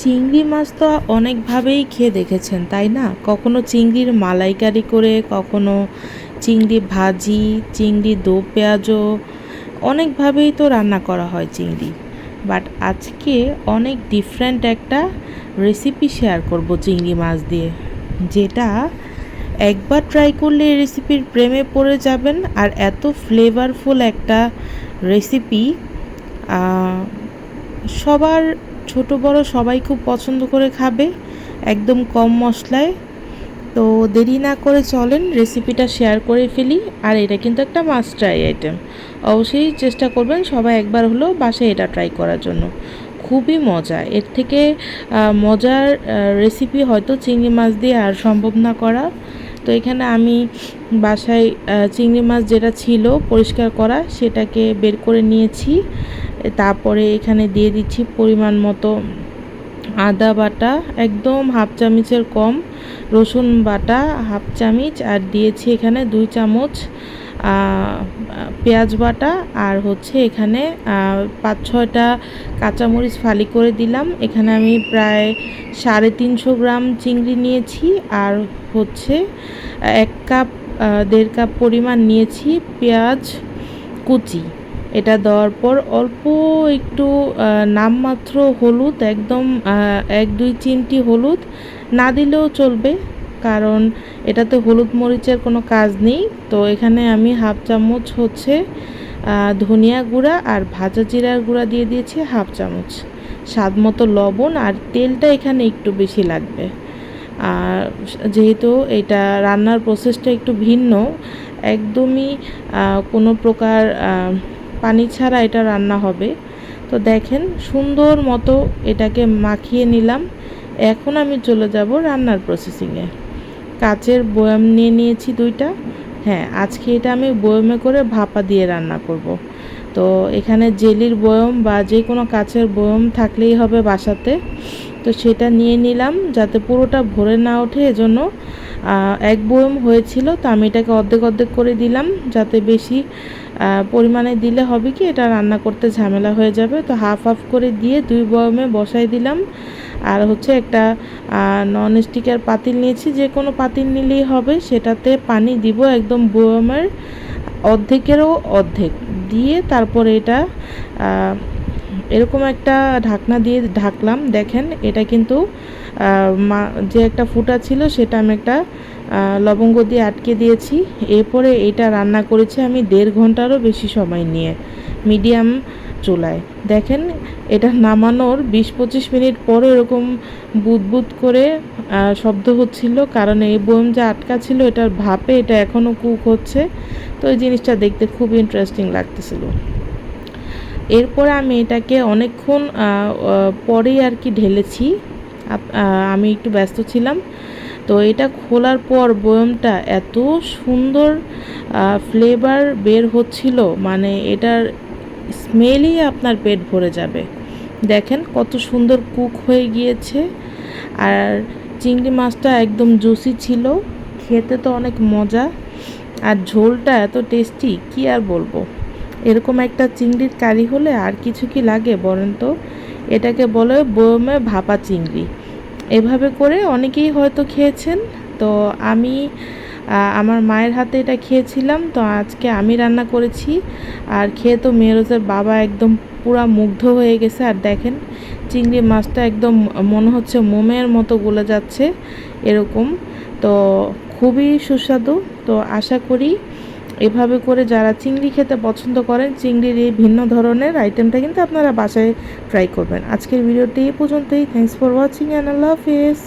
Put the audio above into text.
চিংড়ি মাছ তো অনেকভাবেই খেয়ে দেখেছেন, তাই না? কখনো চিংড়ির মালাইকারি করে, কখনো চিংড়ি ভাজি, চিংড়ি দো পেঁয়াজও অনেকভাবেই তো রান্না করা হয় চিংড়ি। বাট আজকে অনেক ডিফারেন্ট একটা রেসিপি শেয়ার করব চিংড়ি মাছ দিয়ে, যেটা একবার ট্রাই করলে রেসিপির প্রেমে পড়ে যাবেন আর এত ফ্লেভারফুল একটা রেসিপি সবার ছোট বড় সবাই খুব পছন্দ করে খাবে, একদম কম মশলায়। তো দেরি না করে চলেন রেসিপিটা শেয়ার করে ফেলি। আর এটা কিন্তু একটা মাস্ট ট্রাই আইটেম অবশ্যই চেষ্টা করবেন সবাই একবার হলেও বাসায় এটা ট্রাই করার জন্য। খুবই মজা। এর থেকে মজার রেসিপি হয়তো চিংড়ি মাছ দিয়ে আর সম্ভব না করা। তো এখানে আমি বাসায় চিংড়ি মাছ যেটা ছিল পরিষ্কার করা সেটাকে বের করে নিয়েছি। তারপরে এখানে দিয়ে দিচ্ছি পরিমাণ মতো আদা বাটা, একদম হাফ চামচের কম রসুন বাটা, হাফ চামচ, আর দিয়েছি এখানে দুই চামচ পেঁয়াজ বাটা আর হচ্ছে এখানে পাঁচ ছয়টা কাঁচামরিচ ফালি করে দিলাম। এখানে আমি প্রায় সাড়ে তিনশো গ্রাম চিংড়ি নিয়েছি আর হচ্ছে এক কাপ দেড় কাপ পরিমাণ নিয়েছি পেঁয়াজ কুচি। এটা দেওয়ার পর অল্প একটু নামমাত্র হলুদ, একদম এক দুই চিমটি হলুদ। না দিলেও চলবে। কারণ এটাতে হলুদ মরিচের কোনো কাজ নেই। তো এখানে আমি হাফ চামচ হচ্ছে ধনিয়া গুঁড়া আর ভাজা জিরার গুঁড়া দিয়ে দিয়েছি হাফ চামচ। স্বাদ মতো লবণ আর তেলটা এখানে একটু বেশি লাগবে। আর যেহেতু এটা রান্নার প্রসেসটা একটু ভিন্ন, একদমই কোনো প্রকার পানি ছাড়া এটা রান্না হবে। তো দেখেন সুন্দর মতো এটাকে মাখিয়ে নিলাম। এখন আমি চলে যাব রান্নার প্রসেসিংয়ে কাচের বয়াম নিয়ে নিয়েছি দুইটা। হ্যাঁ আজকে এটা আমি বয়মে করে ভাপা দিয়ে রান্না করব। তো এখানে জেলির বয়ম বা যে কোনো কাচের বয়ম থাকলেই হবে বাসাতে। তো সেটা নিয়ে নিলাম যাতে পুরোটা ভরে না ওঠে, এজন্য এক বয়ম হয়েছিল। তো আমি এটাকে অর্ধেক অর্ধেক করে দিলাম যাতে বেশি পরিমাণে দিলে হবে কি, এটা রান্না করতে ঝামেলা হয়ে যাবে। তো হাফ হাফ করে দিয়ে দুই বয়মে বসাই দিলাম। আর হচ্ছে একটা নন স্টিকের পাতিল নিয়েছি। যে কোনো পাতিল নিলেই হবে, সেটাতে পানি দিব একদম বয়মের অর্ধেকেরও অর্ধেক। দিয়ে তারপরে এটা এরকম একটা ঢাকনা দিয়ে ঢাকলাম। দেখেন, এটা কিন্তু যে একটা ফুটা ছিল সেটা আমি একটা লবঙ্গ দিয়ে আটকে দিয়েছি। এরপরে এটা রান্না করেছি আমি দেড় ঘন্টারও বেশি সময় নিয়ে, মিডিয়াম চুলায়। দেখেন, এটা নামানোর বিশ পঁচিশ মিনিট পরে এরকম বুদবুদ করে শব্দ হচ্ছিল। কারণ এই বোম যা আটকা ছিল, এটার ভাপে এটা এখনও কুক হচ্ছে। তো এই জিনিসটা দেখতে খুব ইন্টারেস্টিং লাগতেছিল। এরপরে আমি এটাকে অনেকক্ষণ পরেই আর কি ঢেলেছি। আমি একটু ব্যস্ত ছিলাম। তো এটা খোলার পর বয়মটা এত সুন্দর ফ্লেভার বের হচ্ছিল মানে এটার স্মেলই আপনার পেট ভরে যাবে। দেখেন কত সুন্দর কুক হয়ে গিয়েছে। আর চিংড়ি মাছটা একদম জুসি ছিল। খেতে তো অনেক মজা। আর ঝোলটা এত টেস্টি কি আর বলব? এরকম একটা চিংড়ির কারি হলে আর কিছু কি লাগে বলেন তো? এটাকে বলে বয়মে ভাপা চিংড়ি। এভাবে করে অনেকেই হয়তো খেয়েছেন। তো আমি আমার মায়ের হাতে এটা খেয়েছিলাম। তো আজকে আমি রান্না করেছি। আর খেয়ে তো মেয়েরোজের বাবা একদম পুরা মুগ্ধ হয়ে গেছে। আর দেখেন চিংড়ি মাছটা একদম মনে হচ্ছে মোমের মতো গলে যাচ্ছে এরকম। তো খুবই সুস্বাদু। তো আশা করি এভাবে করে যারা চিংড়ি খেতে পছন্দ করেন, চিংড়ির এই ভিন্ন ধরনের আইটেমটা কিন্তু আপনারা বাসায় ট্রাই করবেন। আজকের ভিডিওটি এই পর্যন্তই। থ্যাংকস ফর ওয়াচিং অ্যান্ড আল্লাহ হাফিজ